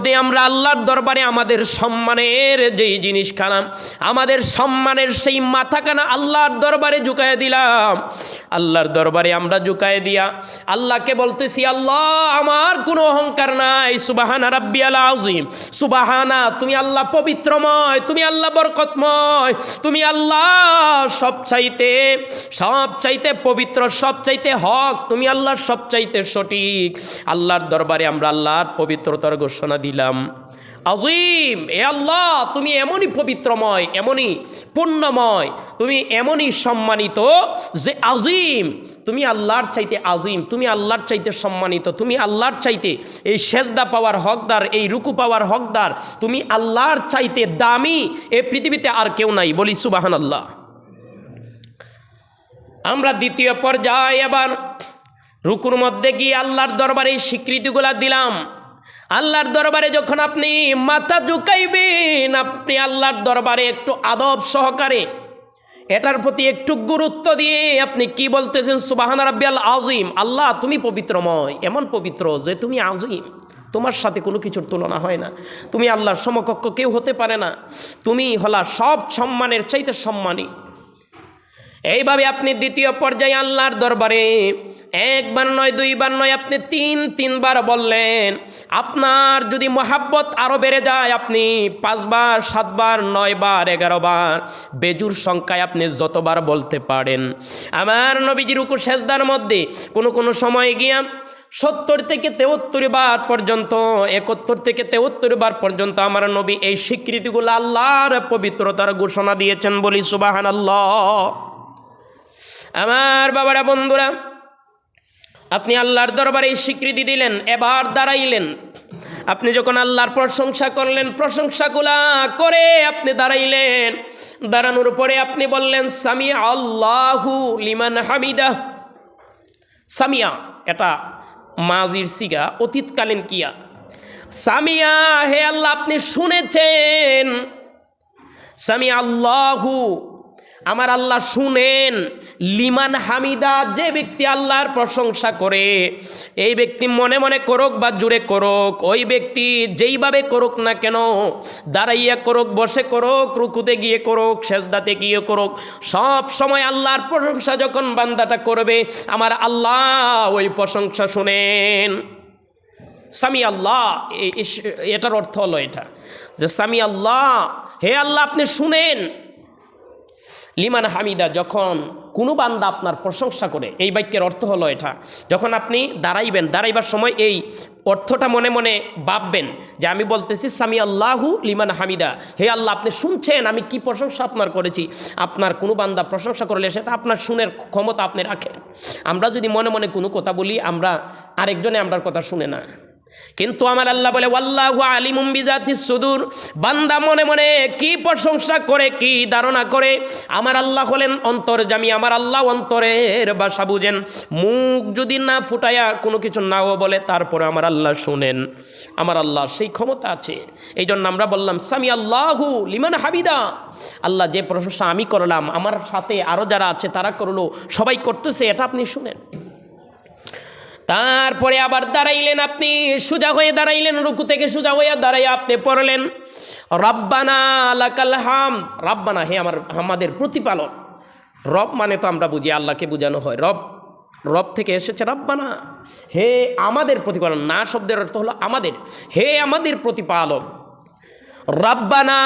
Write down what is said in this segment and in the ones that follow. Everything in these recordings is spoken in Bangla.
মধ্যে আমরা আল্লাহর দরবারে আমাদের সম্মানের যেই জিনিসখানা আমাদের সম্মানের সেই মাথাখানা আল্লাহর দরবারে ঝুঁকায় দিলাম। আল্লাহর দরবারে আমরা ঝুঁকায় দিয়া আল্লাহকে বলতেছি, আল্লাহ, আমার কোনো অহংকার নাই। সুবাহানা রাব্বি আজিম সুবাহানা, তুমি আল্লাহ পবিত্রময়, তুমি আল্লাহ বরকতময়। তুমি আল্লাহ সব চাইতে সব চাইতে পবিত্র সব চাইতে হক। তুমি আল্লাহর সব চাইতে সঠিক। আল্লাহর দরবারে আমরা আল্লাহর পবিত্রতার ঘোষণা দিলাম। আজিম এ আল্লাহ, তুমি এমনই পবিত্রময়, এমনই পুণ্যময়, তুমি এমনই সম্মানিত যে আজিম তুমি আল্লাহর চাইতে আজিম তুমি আল্লাহর চাইতে সম্মানিত, তুমি আল্লাহর চাইতে এই সেজদা পাওয়ার হকদার, এই রুকু পাওয়ার হকদার, তুমি আল্লাহর চাইতে দামি এ পৃথিবীতে আর কেউ নাই। বলি সুবাহান আল্লাহ আমরা দ্বিতীয় পর্যায়ে এবার রুকুর মধ্যে গিয়ে আল্লাহর দরবারে স্বীকৃতিগুলা দিলাম। আল্লাহর দরবারে যখন আপনি মাথা ঝুঁকাইবেন, আপনি আল্লাহর দরবারে একটু আদব সহকারে এটার প্রতি একটু গুরুত্ব দিয়ে আপনি কি বলতেছেন? সুবাহান রাব্বিয়াল আজিম আল্লাহ, তুমি পবিত্রময়, এমন পবিত্র যে তুমি আজিম তোমার সাথে কোনো কিছুর তুলনা হয় না। তুমি আল্লাহর সমকক্ষ কেউ হতে পারে না। তুমি হলা সব সম্মানের চাইতে সম্মানী। এইভাবে আপনি দ্বিতীয় পর্যায়ে আল্লাহর দরবারে একবার নয়, দুইবার নয়, আপনি তিন, তিনবার বললেন, আপনার যদি মহাব্বত আরও বেড়ে যায়, আপনি পাঁচবার, সাতবার, নয়বার এগারো বার বেজুর সংখ্যায় আপনি যতবার বলতে পারেন। আমার নবীজির উকু সেজদার মধ্যে কোনো কোনো সময় গিয়া সত্তর থেকে তেহত্তর বার পর্যন্ত, একত্তর থেকে তেহত্তর বার পর্যন্ত আমার নবী এই স্বীকৃতিগুলো আল্লাহর পবিত্রতার ঘোষণা দিয়েছেন বলি সুবাহান আল্লাহ আমার বাবারা, বন্ধুরা, আপনি আল্লাহর দরবারে স্বীকৃতি দিলেন, এবার দাঁড়াইলেন। আপনি যখন আল্লাহর প্রশংসা করলেন, প্রশংসাগুলা করে আপনি দাঁড়াইলেন। দাঁড়ানোর পরে আপনি বললেন সামি আল্লাহু লিমান হামিদা। সামিয়া, এটা মাজির সিগা, অতীতকালীন কিয়া। সামিয়া, হে আল্লাহ, আপনি শুনেছেন। সামি আল্লাহু আমার আল্লাহ শুনেন, লিমান হামিদা, যে ব্যক্তি আল্লাহর প্রশংসা করে, এই ব্যক্তি মনে মনে করুক বা জুড়ে করুক, ওই ব্যক্তি যেইভাবে করুক না কেন, দাঁড়াইয়া করুক, বসে করুক, রুকুতে গিয়ে করুক, সেজদাতে গিয়ে করুক, সব সময় আল্লাহর প্রশংসা যখন বান্দাটা করবে, আমার আল্লাহ ওই প্রশংসা শুনেন। সামি আল্লাহ এটার অর্থ হলো এটা, যে সামি আল্লাহ, হে আল্লাহ আপনি শুনেন লিমান হামিদা, যখন কোনো বান্দা আপনার প্রশংসা করে, এই বাক্যের অর্থ হলো এটা, যখন আপনি দাঁড়াইবেন, দাঁড়াইবার সময় এই অর্থটা মনে মনে ভাববেন যে আমি বলতেছি, সামি আল্লাহু লিমান হামিদা। হে আল্লাহ, আপনি শুনছেন আমি কি প্রশংসা আপনার করেছি? আপনার কোনো বান্দা প্রশংসা করলে সেটা আপনার শুনের ক্ষমতা আপনি রাখেন। আমরা যদি মনে মনে কোনো কথা বলি, আমরা আরেকজনে আমরার কথা শুনে না। কিন্তু আমার আল্লাহ বলে, ওয়াল্লাহু আলিমুম বিজাতি সুদূর। বান্দা মনে মনে কি প্রশংসা করে, কি ধারণা করে? আমার আল্লাহ হলেন অন্তর অন্তর্জামি আমার আল্লাহ অন্তরের বাসা বুঝেন। মুখ যদি না ফুটায়া কোনো কিছু নাও বলে, তারপরে আমার আল্লাহ শুনেন। আমার আল্লাহ সেই ক্ষমতা আছে। এই জন্য আমরা বললাম, সামি আল্লাহু লিমান হাবিদা আল্লাহ যে প্রশংসা আমি করলাম, আমার সাথে আরও যারা আছে তারা করল, সবাই করতেছে, এটা আপনি শুনেন। তারপরে আবার দাঁড়াইলেন আপনি, সোজা হয়ে দাঁড়াইলেন, রুকু থেকে সোজা হয়ে দাঁড়াই আপনি পড়লেন। রব্বানা লাকাল হাম, রব্বানা হে আমার, আমাদের প্রতিপালক। রব মানে তো আমরা বুঝি, আল্লাহকে বোঝানো হয়। রব রব থেকে এসেছে রব্বানা। হে আমাদের প্রতিপালন না শব্দের অর্থ হলো আমাদের। হে আমাদের প্রতিপালক। রব্বানা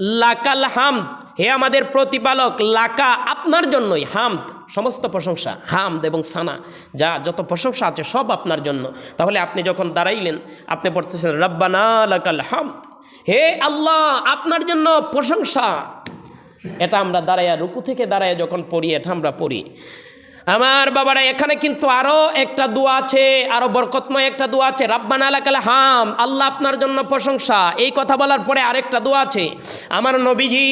লাকাল হামদ হে আমাদের প্রতিপালক, লাকা আপনার জন্যই হামদ, সমস্ত প্রশংসা, হামদ এবং সানা, যা যত প্রশংসা আছে সব আপনার জন্য। তাহলে আপনি যখন দাঁড়াইলেন, আপনি পড়তেছেন, রব্বানা লাকাল হামদ। হে আল্লাহ, আপনার জন্য প্রশংসা। এটা আমরা দাঁড়াইয়া, রুকু থেকে দাঁড়াইয়া যখন পড়ি, এটা আমরা পড়ি। আমার বাবারা, এখানে কিন্তু আরও একটা দোয়া আছে আরও বরকতময় একটা দোয়া আছে। রাব্বান আলাকাল হাম, আল্লাহ আপনার জন্য প্রশংসা। এই কথা বলার পরে আরেকটা দোয়া আছে। আমার নবীজি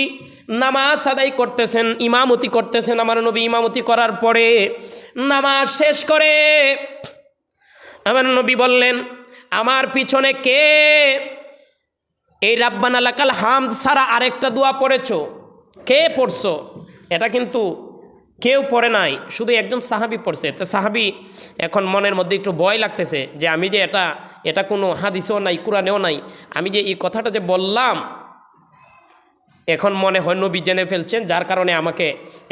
নামাজ আদায় করতেছেন, ইমামতি করতেছেন। আমার নবী ইমামতি করার পরে নামাজ শেষ করে আমার নবী বললেন, আমার পিছনে কে? এই রাব্বান আলাকাল হাম ছাড়া আরেকটা দোয়া পড়েছো? কে পড়ছো? এটা কিন্তু কেউ পড়ে নাই, শুধু একজন সাহাবি পড়ছে। তো সাহাবি এখন মনের মধ্যে একটু ভয় লাগতেছে যে আমি যে এটা এটা কোনো হাদিসও নাই, কোরআনেও নাই, আমি যে এই কথাটা যে বললাম, এখন মনে হয় নবী জেনে ফেলছেন, যার কারণে আমাকে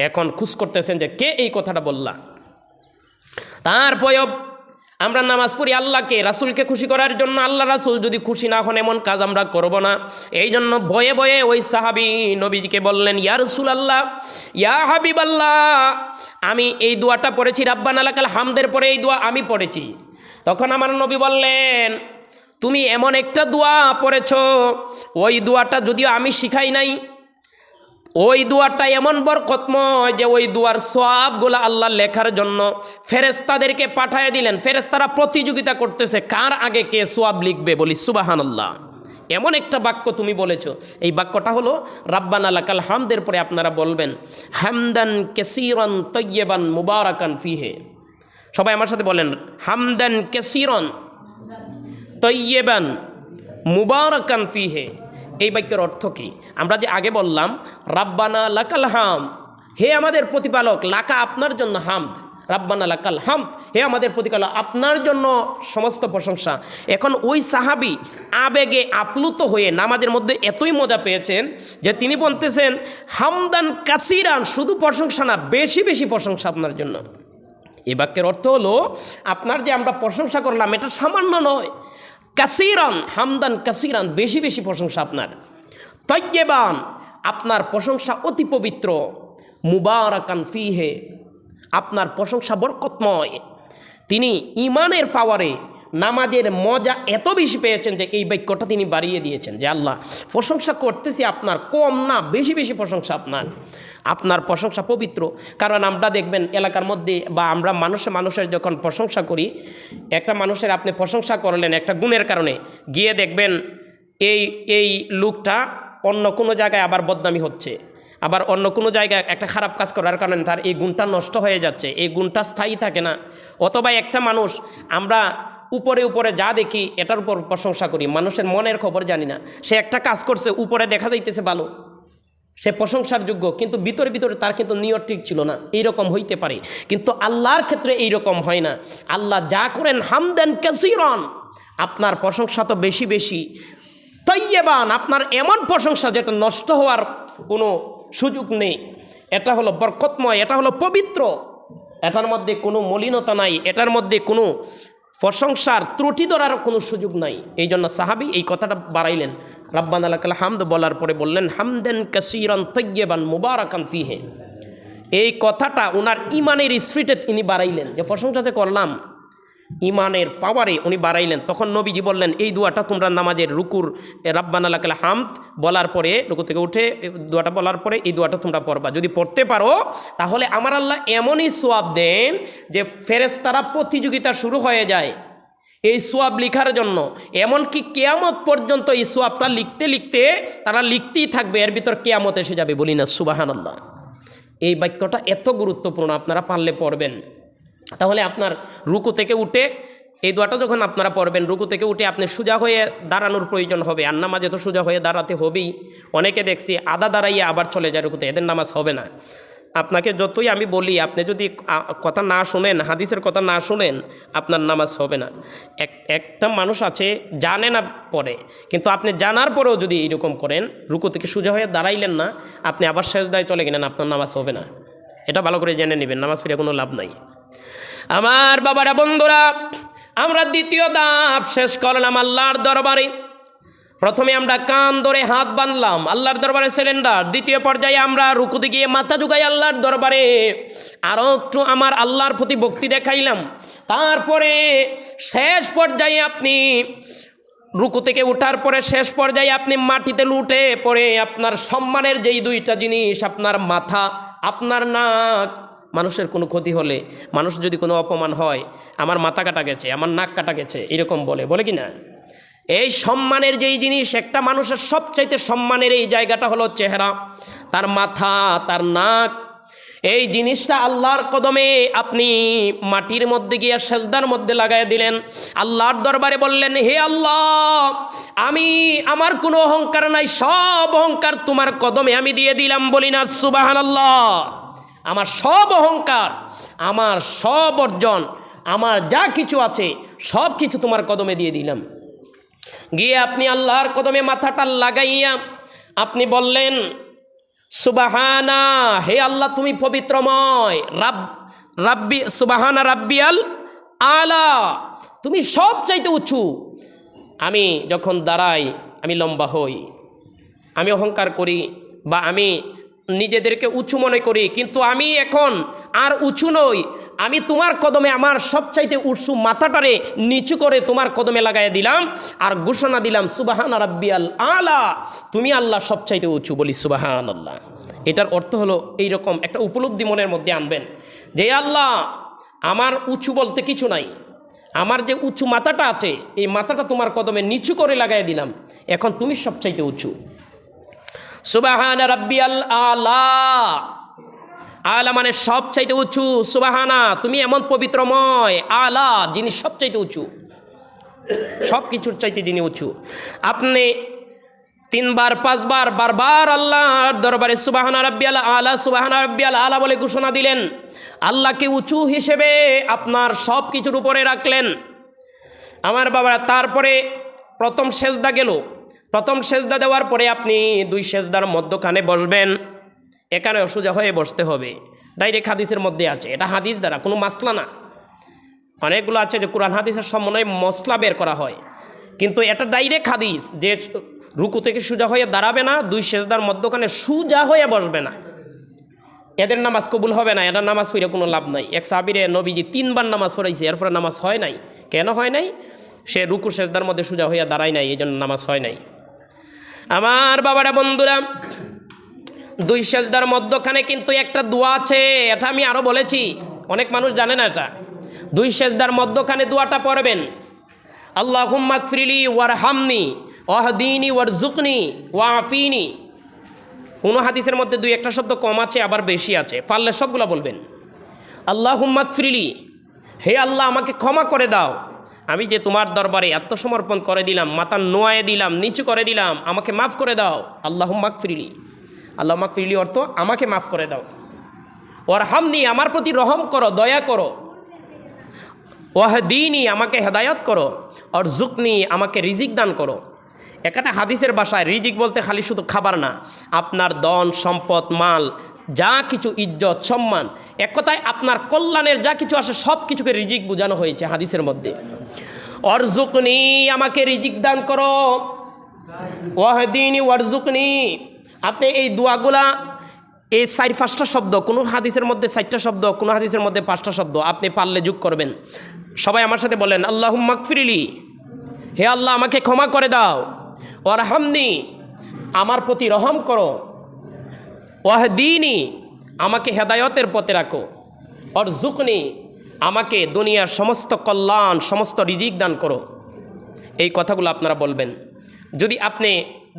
এখন খুশ করতেছেন যে কে এই কথাটা বললা। তারপরে আমরা নামাজ পড়ি আল্লাহকে, রাসুলকে খুশি করার জন্য। আল্লাহ রাসুল যদি খুশি না হন, এমন কাজ আমরা করব না। এই জন্য ভয়ে ভয়ে ওই সাহাবি নবীজিকে বললেন, ইয়া রসুল আল্লাহ ইয়া হাবিব আল্লাহ আমি এই দোয়াটা পড়েছি, রাব্বান আলাকাল হামদের পরে এই দোয়া আমি পড়েছি। তখন আমার নবী বললেন, তুমি এমন একটা দোয়া পড়েছ, ওই দোয়াটা যদিও আমি শিখাই নাই ওই দুয়ারটা এমন বরকতময় যে ওই দুয়ার সোয়াবগুলো আল্লাহ লেখার জন্য ফেরেস্তাদেরকে পাঠিয়ে দিলেন। ফেরেস্তারা প্রতিযোগিতা করতেছে, কার আগে কে সোয়াব লিখবে বলি সুবাহান আল্লাহ এমন একটা বাক্য তুমি বলেছ। এই বাক্যটা হলো, রাব্বান আলাকাল হামদের পরে আপনারা বলবেন, হামদান কেসিরন তৈয়বান মুবারাকান ফিহে সবাই আমার সাথে বলেন, হামদান কেসিরন তৈয়বান মুবারাকান ফিহে এই বাক্যের অর্থ কি? আমরা যে আগে বললাম, রাব্বানা লাকাল হাম। হে আমাদের প্রতিপালক, লাকা আপনার জন্য হামদ রাব্বানা লাকাল হাম। হে আমাদের প্রতিপালক, আপনার জন্য সমস্ত প্রশংসা। এখন ওই সাহাবি আবেগে আপ্লুত হয়ে নামাজের মধ্যে এতই মজা পেয়েছেন যে তিনি বলতেছেন, হামদান কাসিরান, শুধু প্রশংসা না, বেশি বেশি প্রশংসা আপনার জন্য। এই বাক্যের অর্থ হলো, আপনার যে আমরা প্রশংসা করলাম, এটা সামান্য নয়। কাসিরান, হামদান কাসিরান, বেশি বেশি প্রশংসা আপনার। তৈবান আপনার প্রশংসা অতি পবিত্র। মুবারাকান ফিহে, আপনার প্রশংসা বরকতময়। তিনি ইমানের পাওয়ারে নামাজের মজা এত বেশি পেয়েছেন যে এই বাক্যটা তিনি বাড়িয়ে দিয়েছেন যে আল্লাহ, প্রশংসা করতেছি আপনার, কম না, বেশি বেশি প্রশংসা আপনার। আপনার প্রশংসা পবিত্র। কারণ আমরা দেখবেন এলাকার মধ্যে বা আমরা মানুষে মানুষের যখন প্রশংসা করি, একটা মানুষের আপনি প্রশংসা করলেন একটা গুণের কারণে, গিয়ে দেখবেন এই এই লোকটা অন্য কোনো জায়গায় আবার বদনামি হচ্ছে। আবার অন্য কোনো জায়গায় একটা খারাপ কাজ করার কারণে তার এই গুণটা নষ্ট হয়ে যাচ্ছে, এই গুণটা স্থায়ী থাকে না। অথবা একটা মানুষ, আমরা উপরে উপরে যা দেখি, এটার উপর প্রশংসা করি। মানুষের মনের খবর জানি না। সে একটা কাজ করছে, উপরে দেখা যাইতেছে ভালো। সে প্রশংসার যোগ্য, কিন্তু ভিতরে ভিতরে তার কিন্তু নিয়ত ঠিক ছিল না। এইরকম হইতে পারে। কিন্তু আল্লাহর ক্ষেত্রে এইরকম হয় না। আল্লাহ যা করেন, হামদেন কাসিরন। আপনার প্রশংসা তো বেশি বেশি। তৈবান আপনার এমন প্রশংসা যেটা নষ্ট হওয়ার কোনো সুযোগ নেই। এটা হলো বরকতময়, এটা হলো পবিত্র। এটার মধ্যে কোনো মলিনতা নাই, এটার মধ্যে কোনো প্রশংসার ত্রুটি ধরার কোনো সুযোগ নাই। এই জন্য সাহাবি এই কথাটা বাড়াইলেন। রাব্বান আলাকাল হামদ বলার পরে বললেন, হামদেন কাসিরন তৈবান মুবারাকান ফিহে। এই কথাটা ওনার ইমানের স্পিটে তিনি বাড়াইলেন যে, প্রশংসা যে করলাম ইমানের পাওয়ারে উনি বাড়াইলেন। তখন নবীজি বললেন, এই দোয়াটা তোমরা নামাজের রুকুর, রাব্বান আলাকাল হামদ বলার পরে, রুকু থেকে উঠে দোয়াটা বলার পরে এই দোয়াটা তোমরা পড়বা। যদি পড়তে পারো, তাহলে আমার আল্লাহ এমনই সোয়াব দেন যে ফেরেস্তারা প্রতিযোগিতা শুরু হয়ে যায় এই সোয়াব লিখার জন্য। এমনকি কেয়ামত পর্যন্ত এই সোয়াবটা লিখতে লিখতে তারা লিখতেই থাকবে, এর ভিতর কেয়ামত এসে যাবে বলি না সুবাহান আল্লাহ এই বাক্যটা এত গুরুত্বপূর্ণ, আপনারা পারলে পড়বেন। তাহলে আপনার রুকু থেকে উঠে এই দোয়াটা যখন আপনারা পড়বেন, রুকু থেকে উঠে আপনি সোজা হয়ে দাঁড়ানোর প্রয়োজন হবে। আর নামাজে তো সোজা হয়ে দাঁড়াতে হবেই। অনেকে দেখছি আদা দাঁড়াইয়ে আবার চলে যায় রুকুতে, এদের নামাজ হবে না। আপনাকে যতই আমি বলি, আপনি যদি কথা না শুনেন, হাদিসের কথা না শুনেন, আপনার নামাজ হবে না। এক, একটা মানুষ আছে, জানে না পরে। কিন্তু আপনি জানার পরেও যদি এইরকম করেন, রুকু থেকে সোজা হয়ে দাঁড়াইলেন না, আপনি আবার শেষ দায় চলে গেলেন, আপনার নামাজ হবে না। এটা ভালো করে জেনে নেবেন, নামাজ ফিরে কোনো লাভ নাই। আমার বাবারা, বন্ধুরা, আমরা দ্বিতীয় ধাপ শেষ করলাম আল্লাহর দরবারে। প্রথমে আমরা কান ধরে হাত বাঁধলাম, আল্লাহর দরবারে সিলিন্ডার। দ্বিতীয় পর্যায়ে আমরা রুকুতে গিয়ে মাথা ঝুঁকাই আল্লাহর দরবারে। আরও একটু আমার আল্লাহর প্রতি ভক্তি দেখাইলাম। তারপরে শেষ পর্যায়ে আপনি রুকু থেকে উঠার পরে শেষ পর্যায়ে আপনি মাটিতে লুটে পড়ে আপনার সম্মানের যেই দুইটা জিনিস, আপনার মাথা, আপনার নাক মানুষের কোনো ক্ষতি হলে, মানুষ যদি কোনো অপমান হয়, আমার মাথা কাটা গেছে, আমার নাক কাটা গেছে, এরকম বলে বলে কি না? এই সম্মানের যেই জিনিস, একটা মানুষের সবচাইতে সম্মানের এই জায়গাটা হলো চেহারা, তার মাথা, তার নাক। এই জিনিসটা আল্লাহর কদমে আপনি মাটির মধ্যে গিয়ে, সেজদার মধ্যে লাগাই দিলেন। আল্লাহর দরবারে বললেন, হে আল্লাহ, আমি, আমার কোনো অহংকার নাই, সব অহংকার তোমার কদমে আমি দিয়ে দিলাম বলি না সুবাহান আল্লাহ আমার সব অহংকার, আমার সব অর্জন, আমার যা কিছু আছে, সব কিছু তোমার কদমে দিয়ে দিলাম। গিয়ে আপনি আল্লাহর কদমে মাথাটা লাগাইয়া আপনি বললেন, সুবাহানা, হে আল্লাহ, তুমি পবিত্রময়। রাব, রাব্বি, সুবাহানা রাব্বিয়াল আলা। তুমি সব চাইতে উঁচু। আমি যখন দাঁড়াই, আমি লম্বা হই। আমি অহংকার করি বা আমি নিজেদেরকে উঁচু মনে করি, কিন্তু আমি এখন আর উঁচু নই। আমি তোমার কদমে আমার সবচাইতে উঁচু মাথাটারে নিচু করে তোমার কদমে লাগাই দিলাম আর ঘোষণা দিলাম, সুবাহান রাব্বিয়াল আলা। তুমি আল্লাহ সবচাইতে উঁচু বলি সুবাহান আল্লাহ এটার অর্থ হলো এইরকম একটা উপলব্ধি মনের মধ্যে আনবেন যে, আল্লাহ, আমার উঁচু বলতে কিছু নাই। আমার যে উঁচু মাথাটা আছে, এই মাথাটা তোমার কদমে নিচু করে লাগাই দিলাম। এখন তুমি সবচাইতে উঁচু। সুবাহান রাব্বিয়াল আলা। আলা মানে সবচাইতে উঁচু, সুবাহানা, তুমি এমন পবিত্রময়, আলা, যিনি সবচাইতে উঁচু। সব কিছুর চাইতে যিনি উঁচু। আপনি তিনবার, পাঁচবার, বারবার আল্লাহর দরবারে সুবাহানা রাব্বিয়াল আলা, সুবাহানা রাব্বিয়াল আলা বলে ঘোষণা দিলেন। আল্লাহকে উঁচু হিসেবে আপনার সব কিছুর উপরে রাখলেন। আমার বাবা তারপরে প্রথম সেজদা গেল। প্রথম সেজদা দেওয়ার পরে আপনি দুই সেজদার মধ্যখানে বসবেন। এখানে সোজা হয়ে বসতে হবে। ডাইরেক্ট হাদিসের মধ্যে আছে। এটা হাদিস দ্বারা, কোনো মাসলা না। অনেকগুলো আছে যে কোরআন হাদিসের সমন্বয়ে মশলা বের করা হয়। কিন্তু এটা ডাইরেক্ট হাদিস যে রুকু থেকে সোজা হয়ে দাঁড়াবে না, দুই সেজদার মধ্যখানে সোজা হয়ে বসবে না। এদের নামাজ কবুল হবে না এটার নামাজ ফিরে কোনো লাভ নাই। এক সাবিরে নবীজি তিনবার নামাজ পড়াইছে, এরপরে নামাজ হয় নাই। কেন হয় নাই? সে রুকু সেজদার মধ্যে সোজা হইয়া দাঁড়ায় নাই এই জন্য নামাজ হয় নাই। আমার বাবারা বন্ধুরা, দুই সেজদার মধ্যখানে কিন্তু একটা দোয়া আছে, এটা আমি আরও বলেছি, অনেক মানুষ জানে না এটা। দুই সেজদার মধ্যখানে দোয়াটা পড়বেন আল্লাহ ফ্রিলি ওয়ার হামনি ওয়াহদিনী ওয়ার জুকনি ওয়াফিনি কোনো হাদিসের মধ্যে দুই একটা শব্দ কম আছে, আবার বেশি আছে, পারলে সবগুলো বলবেন। আল্লাহ ফ্রিলি হে আল্লাহ, আমাকে ক্ষমা করে দাও। আমি যে তোমার দরবারে আত্মসমর্পণ করে দিলাম মাথা নোয়ায়ে দিলাম, নিচু করে দিলাম, আমাকে মাফ করে দাও। আল্লাহ হুম্মাক ফ্রিলি আল্লাহ মাক ফিরলি অর্থ আমাকে মাফ করে দাও। ওর হামনি আমার প্রতি রহম করো, দয়া করো। ওহ ওয়াহদিনী আমাকে হেদায়ত করো আর জুকনি আমাকে রিজিক দান করো। একটা হাদিসের বাসায় রিজিক বলতে খালি শুধু খাবার না, আপনার দন সম্পদ, মাল যা কিছু ইজ্জত, সম্মান এক কথায় আপনার কল্যাণের যা কিছু আসে সব কিছুকে রিজিক বোঝানো হয়েছে হাদিসের মধ্যে। অরজুকনি আমাকে রিজিক দান করো। ওয়াহদিনী ওয়ারজুকনি আপনি এই দোয়াগুলা, এই চার পাঁচটা শব্দ, কোনো হাদিসের মধ্যে চারটা শব্দ, কোনো হাদিসের মধ্যে পাঁচটা শব্দ, আপনি পারলে যোগ করবেন। সবাই আমার সাথে বলেন আল্লাহ মাকফিরিলি হে আল্লাহ, আমাকে ক্ষমা করে দাও। ওর হামনি আমার প্রতি রহম করো। ওয়াহদিনী, আমাকে হেদায়তের পথে রাখো। ওর জুকনি আমাকে দুনিয়ার সমস্ত কল্যাণ, সমস্ত রিজিক দান করো। এই কথাগুলো আপনারা বলবেন। যদি আপনি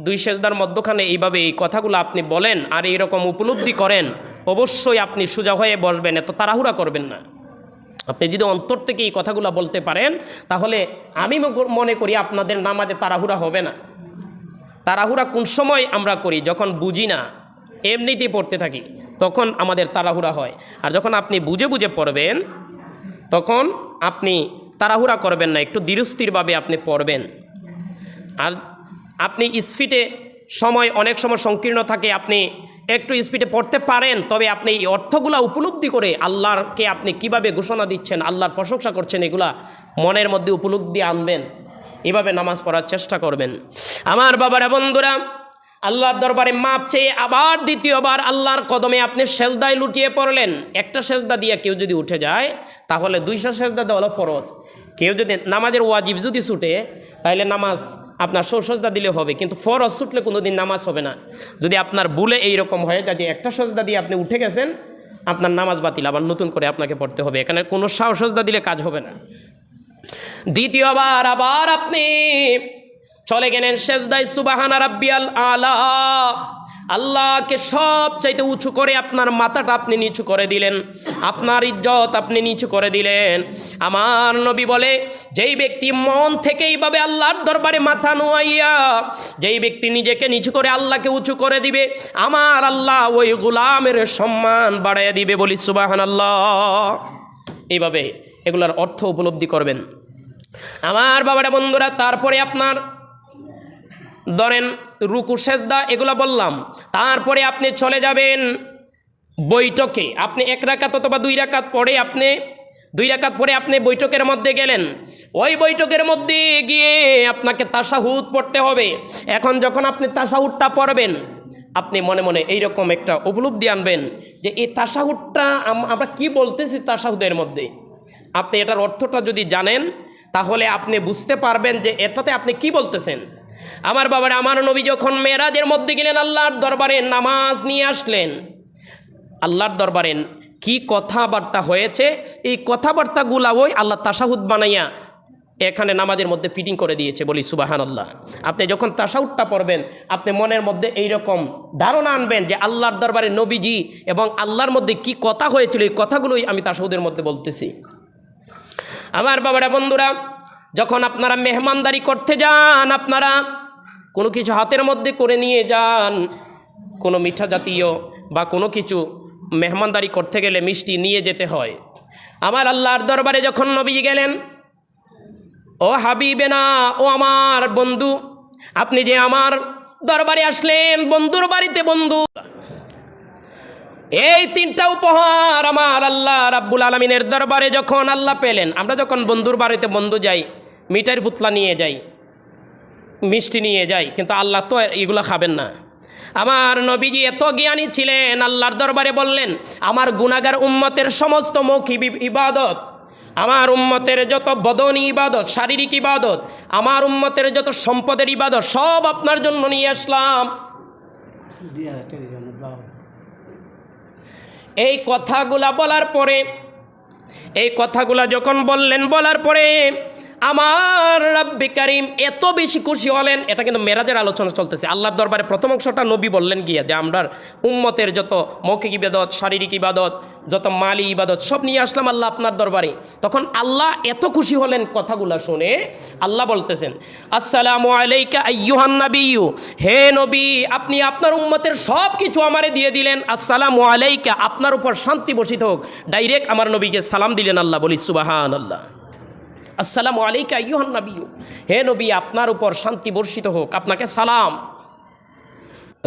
দুই সেজদার মধ্যখানে এইভাবে এই কথাগুলো আপনি বলেন আর এইরকম উপলব্ধি করেন, অবশ্যই আপনি সোজা হয়ে বসবেন, এত তাড়াহুড়া করবেন না। আপনি যদি অন্তর থেকে এই কথাগুলো বলতে পারেন, তাহলে আমি মনে করি আপনাদের নামাজে তাড়াহুড়া হবে না। তাড়াহুড়া কোন সময় আমরা করি? যখন বুঝি না এমনিতেই পড়তে থাকি, তখন আমাদের তাড়াহুড়া হয়। আর যখন আপনি বুঝে বুঝে পড়বেন, তখন আপনি তাড়াহুড়া করবেন না, একটু ধীরস্থিরভাবে আপনি পড়বেন। আর আপনি স্পিডে সময়, অনেক সময় সংকীর্ণ থাকে, আপনি একটু স্পিডে পড়তে পারেন, তবে আপনি এই অর্থগুলা উপলব্ধি করে আল্লাহরকে আপনি কীভাবে ঘোষণা দিচ্ছেন, আল্লাহর প্রশংসা করছেন, এগুলা মনের মধ্যে উপলব্ধি আনবেন। এভাবে নামাজ পড়ার চেষ্টা করবেন। আমার বাবারা, বন্ধুরা আল্লাহর দরবারে মাপ চেয়ে আবার দ্বিতীয়বার আল্লাহর কদমে আপনি সেজদায় লুটিয়ে পড়লেন। একটা সেজদা দিয়ে কেউ যদি উঠে যায়, তাহলে দুইশো সেজদা দেওয়া হলো ফরজ। কেউ যদি নামাজের ওয়াজিব যদি ছুটে, তাহলে নামাজ আপনার সজদা দিলে হবে, কিন্তু ফরজ ছুটলে কোনো দিন নামাজ হবে না। যদি আপনার ভুলে এইরকম হয় যে একটা সজদা দিয়ে আপনি উঠে গেছেন, আপনার নামাজ বাতিল, আবার নতুন করে আপনাকে পড়তে হবে। এখানে কোনো সজদা দিলে কাজ হবে না। দ্বিতীয়বার আবার আপনি চলে গেলেন সেজদাই সুবাহানা রাব্বিয়াল আলা। আল্লাহকে সব চাইতে উঁচু করে আপনার মাথাটা আপনি নিচু করে দিলেন, আপনার ইজ্জত আপনি নিচু করে দিলেন। আমার নবী বলে, যেই ব্যক্তি মন থেকে এইভাবে আল্লাহর দরবারে মাথা নোয়াইয়া, যেই ব্যক্তি নিজেকে নিচু করে আল্লাহকে উঁচু করে দিবে, আমার আল্লাহ ওই গুলামের সম্মান বাড়াইয়া দিবে বলি সুবাহান আল্লাহ এইভাবে এগুলার অর্থ উপলব্ধি করবেন। আমার বাবারা বন্ধুরা, তারপরে আপনার ধরেন রুকু, সেজদা এগুলো বললাম। তারপরে আপনি চলে যাবেন বৈঠকে। আপনি এক রাকাত অথবা দুই রাকাত পরে আপনি, দুই রাকাত পরে আপনি বৈঠকের মধ্যে গেলেন। ওই বৈঠকের মধ্যে গিয়ে আপনাকে তাসাহুদ পড়তে হবে। এখন যখন আপনি তাসাহুদটা পড়বেন, আপনি মনে মনে এইরকম একটা উপলব্ধি আনবেন যে এই তাসাহুদটা আমরা কি বলতেছি তাসাহুদের মধ্যে? আপনি এটার অর্থটা যদি জানেন, তাহলে আপনি বুঝতে পারবেন যে এটাতে আপনি কি বলতেছেন। আমার বাবার, আমার নবী যখন মেয়েরাজের মধ্যে গেলেন, আল্লাহর দরবারে নামাজ নিয়ে আসলেন। আল্লাহর দরবারে কি কথাবার্তা হয়েছে? এই কথাবার্তাগুলা ওই আল্লাহ তাসাহুদ বানাইয়া এখানে নামাজের মধ্যে ফিটিং করে দিয়েছে বলি সুবাহান আল্লাহ আপনি যখন তাসাউদটা পড়বেন, আপনি মনের মধ্যে এই রকম ধারণা আনবেন যে আল্লাহর দরবারে নবীজি এবং আল্লাহর মধ্যে কি কথা হয়েছিল, এই কথাগুলোই আমি তাসাউদের মধ্যে বলতেছি। আমার বাবারা, বন্ধুরা যখন আপনারা মেহমানদারি করতে যান, আপনারা কোনো কিছু হাতের মধ্যে করে নিয়ে যান, কোনো মিঠা জাতীয় বা কোনো কিছু মেহমানদারি করতে গেলে মিষ্টি নিয়ে যেতে হয়। আমার আল্লাহর দরবারে যখন নবী গেলেন, ও হাবিবে না ও আমার বন্ধু, আপনি যে আমার দরবারে আসলেন, বন্ধুর বাড়িতে বন্ধু। এই তিনটা উপহার আমার আল্লাহ রাব্বুল আলমিনের দরবারে যখন আল্লাহ পেলেন, আমরা যখন বন্ধুর বাড়িতে বন্ধু যাই মিঠাইয়ের পুতলা নিয়ে যাই, মিষ্টি নিয়ে যাই, কিন্তু আল্লাহ তো এগুলো খাবেন না। আমার নবীজি এত জ্ঞানী ছিলেন, আল্লাহর দরবারে বললেন, আমার গুণাগার উম্মতের সমস্ত মৌখিক ইব- ইবাদত, আমার উম্মতের যত বদনী ইবাদত, শারীরিক ইবাদত, আমার উম্মতের যত সম্পদের ইবাদত, সব আপনার জন্য নিয়ে আসলাম। এই কথাগুলা বলার পরে, এই কথাগুলা যখন বললেন, বলার পরে আমার রাব্বি কারিম এত বেশি খুশি হলেন, এটা কিন্তু মেরাজের আলোচনা চলতেছে। আল্লাহর দরবারে প্রথম অংশটা নবী বললেন গিয়ে যে আমরা উম্মতের যত মৌখিক ইবাদত, শারীরিক ইবাদত, যত মালি ইবাদত, সব নিয়ে আসলাম আল্লাহ আপনার দরবারে। তখন আল্লাহ এত খুশি হলেন কথাগুলা শুনে আল্লাহ বলতেছেন, আসসালামু আলাইকা আইয়ুহান নাবিয়্যু। হে নবী, আপনি আপনার উম্মতের সব কিছু আমারে দিয়ে দিলেন। আসসালামু আলাইকা, আপনার উপর শান্তি বসিত হোক। ডাইরেক্ট আমার নবীকে সালাম দিলেন আল্লাহ বলি সুবাহান আল্লাহ আসসালামু আলাইকা ইউহান নবী হে নবী আপনার উপর শান্তি বর্ষিত হোক আপনাকে সালাম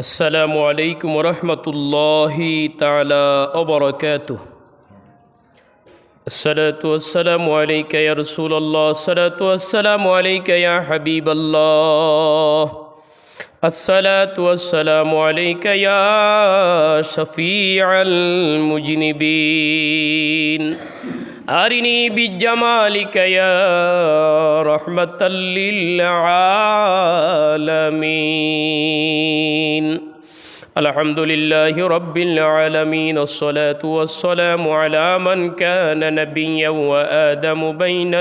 আসসালামু আলাইকুম রহমতুল্লাহি তালা ওবরকাতুহ الصلاة والسلام عليك يا رسول الله الصلاة والسلام عليك يا حبيب الله الصلاة والسلام عليك يا شفيع المجنبين أرني بجمالك يا رحمة للعالمين. الحمد لله رب العالمين الصلاة والسلام على من كان نبيا وآدم بين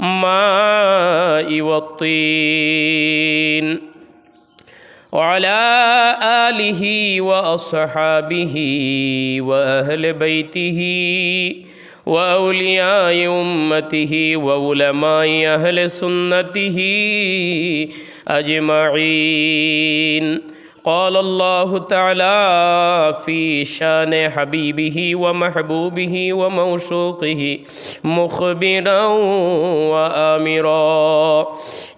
الماء والطين. وعلى آله وأصحابه وأهل بيته وأولياء أمته وعلماء أهل سنته أجمعين قال الله تعالى في شان حبيبه ومحبوبه وموشوقه مخبرا وآمرا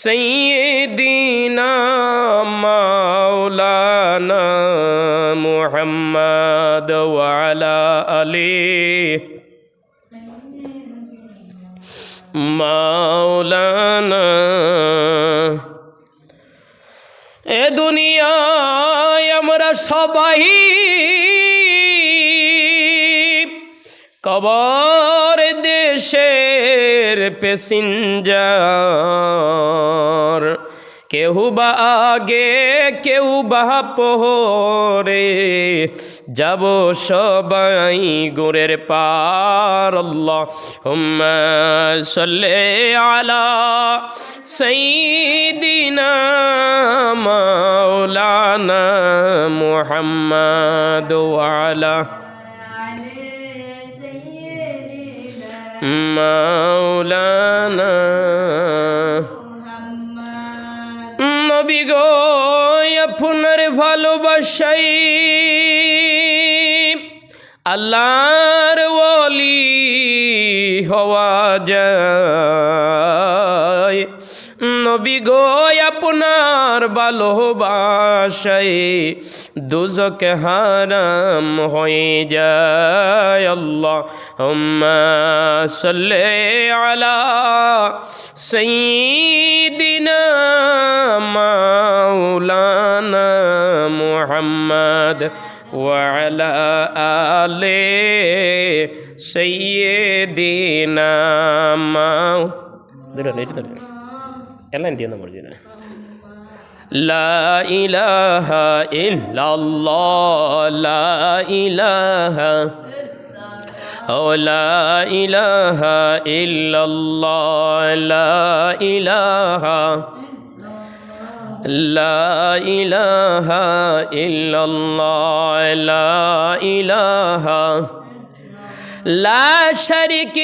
سيدنا مولانا محمد وعلى آله মাওলানা এ দুনিয়ায় আমরা সবাই কবর দেশের পেসেঞ্জার কেউ বা আগে, কেউ বা পোহরে যাব সবাই গুরের পার। আল্লাহ হুম্মা আলা সাইয়্যিদিনা মাওলানা মুহাম্মদ ওয়া আলা মাওলানা নবী গো আপনার ভালোবাসাই আল্লাহর ওলি হওয়া যায়। নবী গো আপনার ভালোবাসাই দুজকে হারাম হয়ে যায় আল্লাহ হুম্মা সাল্লি আলা সাইয়্যিদিনা মাওলানা মুহাম্মদ وعلى آل سيدنا ما ধরে এটা ধরে এলাইন لا إله إلا الله لا إله أو لا إله إلا الله لا إله لا إله إلا الله لا إله লা শারিক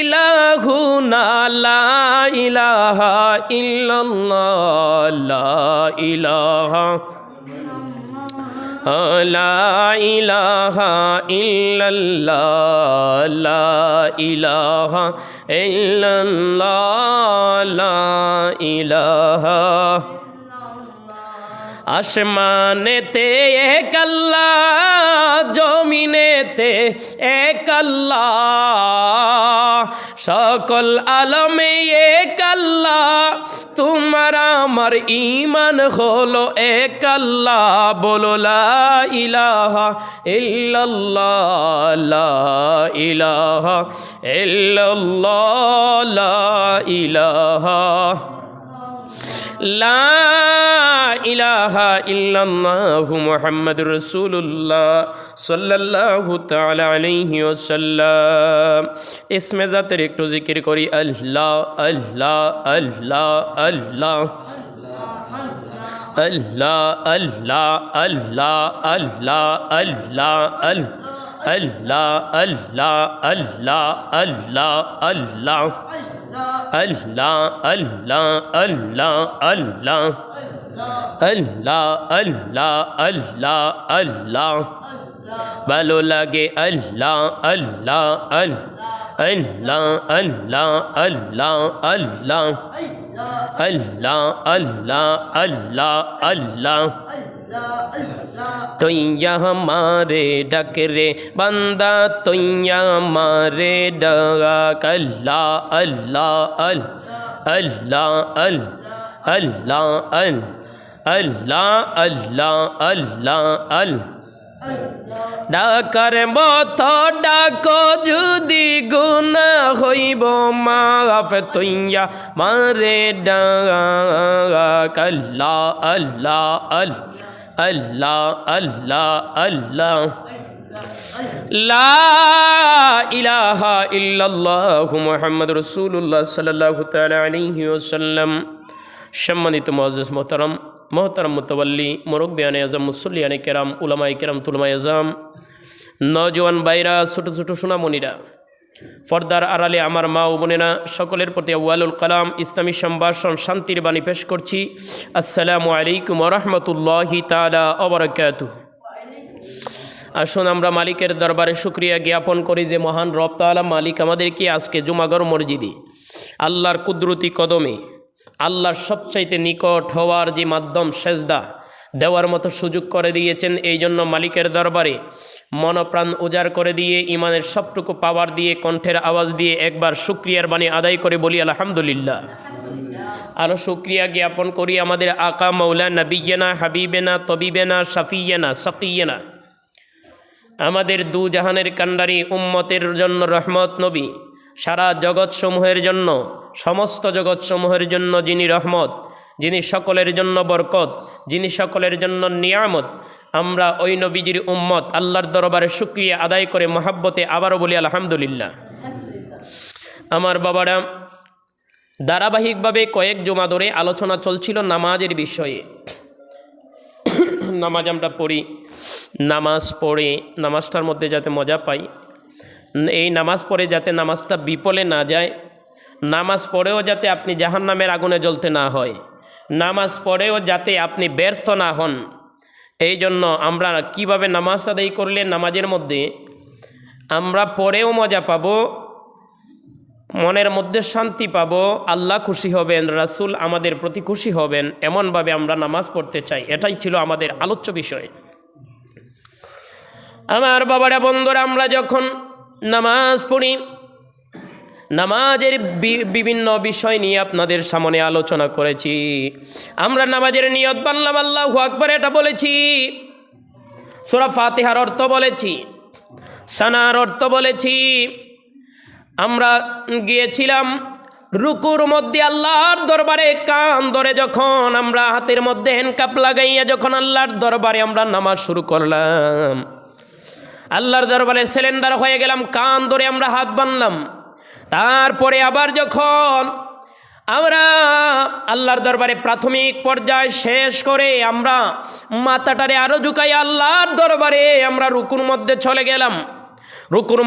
ইলাহুনা লা ইলাহা ইল্লাল্লাহ, লা ইলাহা লা ইলাহা ইল্লাল্লাহ, লা ইলাহা ইল্লাল্লাহ, লা ইলাহা আসমানেতে এক আল্লাহ, জমিনেতে এক আল্লাহ। সকল আলমে এক আল্লাহ, তোমার আমার ইমান হলো এক আল্লাহ। বলো, লা ইলাহা ইলাহা ইল্লাল্লাহ ইলাহা। লা ইলাহা ইল্লাল্লাহু মুহাম্মাদুর রাসূলুল্লাহ সাল্লাল্লাহু তাআলা আলাইহি ওয়াসাল্লাম ইসমে জাতের একটু জিকির করি আল্লাহ আল্লাহ আল্লাহ আল্লাহ আল্লাহ আল্লাহ আল্লাহ আল্লাহ আল্লাহ আল্লাহ আল্লাহ আল্লাহ আল্লাহ আল্লাহ আল্লাহ আল্লাহ আল্লাহ আল্লাহ আল্লাহ। আল্লাহ আল্লাহ আল্লাহ ভালো লাগে আল্লাহ আল্লাহ আল্লাহ। আল্লাহ আল্লাহ আল্লাহ। আল্লাহ আল্লাহ আল্লাহ আল্লাহ। তৈয়া तुइया हमारे डकरे बंदा तुइया मारे डगा कल्ला अल्लाह अल अल्लाह अल अल्लाह अल अल्लाह अल्लाह अल्लाह अल ডাকার মত ডাক যদি গুণা হইব মাফ তুইয়া মারে ডাক আল্লাহ আল্লাহ আল্লাহ আল্লাহ আল্লাহ আল্লাহ। ইলাহা ইল্লাল্লাহু মুহাম্মাদুর রাসূলুল্লাহ সাল্লাল্লাহু তাআলা সম্মানিত মুআজ্জিজ মোহতারাম মোহতারাম, মুতাওয়াল্লি, মুরব্বিয়ানে আজম মুসল্লিয়ানে, কেরাম, উলামায়ে কেরাম, তুলমায়ে আজম নজওয়ান বাইরা, ছোট ছোট সোনামণিরা। ফর্দার আড়ালে আমার মা ও বোনেরা সকলের প্রতি ওয়ালুল কালাম ইসলামী সম্ভাষণ, শান্তির বাণী পেশ করছি। আসসালামু আলাইকুম রহমতুল্লাহি তালা আসুন আমরা মালিকের দরবারে শুক্রিয়া জ্ঞাপন করি যে মহান রব তালা মালিক আমাদেরকে আজকে জুমাগর মসজিদে আল্লাহর কুদরতি কদমে, আল্লাহর সবচাইতে নিকট হওয়ার যে মাধ্যম সেজদা দেওয়ার মতো সুযোগ করে দিয়েছেন। এই জন্য মালিকের দরবারে মনপ্রাণ উজাড় করে দিয়ে ইমানের সবটুকু পাওয়ার দিয়ে, কণ্ঠের আওয়াজ দিয়ে একবার শুক্রিয়ার বাণী আদায় করে বলি, আলহামদুলিল্লাহ। আরও শুক্রিয়া জ্ঞাপন করি আমাদের আকা মৌলা নবীনা হাবিবেনা, তবিবেনা শাফিয়েনা সকিয়েনা আমাদের দু জাহানের কান্ডারি উম্মতের জন্য রহমত নবী, সারা জগৎসমূহের জন্য, সমস্ত জগৎসমূহের জন্য যিনি রহমত যিনি সকলের জন্য বরকত, যিনি সকলের জন্য নিয়ামত, আমরা ওই নবীজির উম্মত, আল্লাহর দরবারে শুক্রিয়া আদায় করে মহাব্বতে আবারও বলি আলহামদুলিল্লাহ। আমার বাবারা, ধারাবাহিকভাবে কয়েক জমা ধরে আলোচনা চলছিল নামাজের বিষয়ে। নামাজ আমরা পড়ি, নামাজ পড়ে নামাজটার মধ্যে যাতে মজা পাই। এই নামাজ পড়ে যাতে নামাজটা বিপলে না যায়, নামাজ পড়েও যাতে আপনি জাহান নামের আগুনে জ্বলতে না হয়। নামাজ পড়েও যাতে আপনি ব্যর্থ না হন। এই জন্য আমরা কীভাবে নামাজ আদায় করলে নামাজের মধ্যে আমরা পরেও মজা পাবো, মনের মধ্যে শান্তি পাবো, আল্লাহ খুশি হবেন, রাসূল আমাদের প্রতি খুশি হবেন, এমনভাবে আমরা নামাজ পড়তে চাই। এটাই ছিল আমাদের আলোচ্য বিষয়। আমার বাবারা, বন্ধুরা, আমরা যখন নামাজ পড়ি নামাজের বিভিন্ন বিষয় নিয়ে আপনাদের সামনে আলোচনা করেছি। আমরা নামাজের নিয়ত বানলাম আল্লাহ আকবর এটা বলেছি। সোরা ফাতেহার অর্থ বলেছি, সানার অর্থ বলেছি। আমরা গিয়েছিলাম রুকুর মধ্যে আল্লাহর দরবারে, কান ধরে যখন আমরা হাতের মধ্যে হ্যান্ডকাপ লাগাইয়া যখন আল্লাহর দরবারে আমরা নামাজ শুরু করলাম, আল্লাহর দরবারে সিলিন্ডার হয়ে গেলাম, কান ধরে আমরা হাত বানলাম। তারপরে আবার যখন আমরা আল্লাহর দরবারে প্রাথমিক পর্যায় শেষ করে আমরা মাথাটারে আরও ঝুঁকাই আল্লাহর দরবারে আমরা রুকুর মধ্যে চলে গেলাম। রুকুর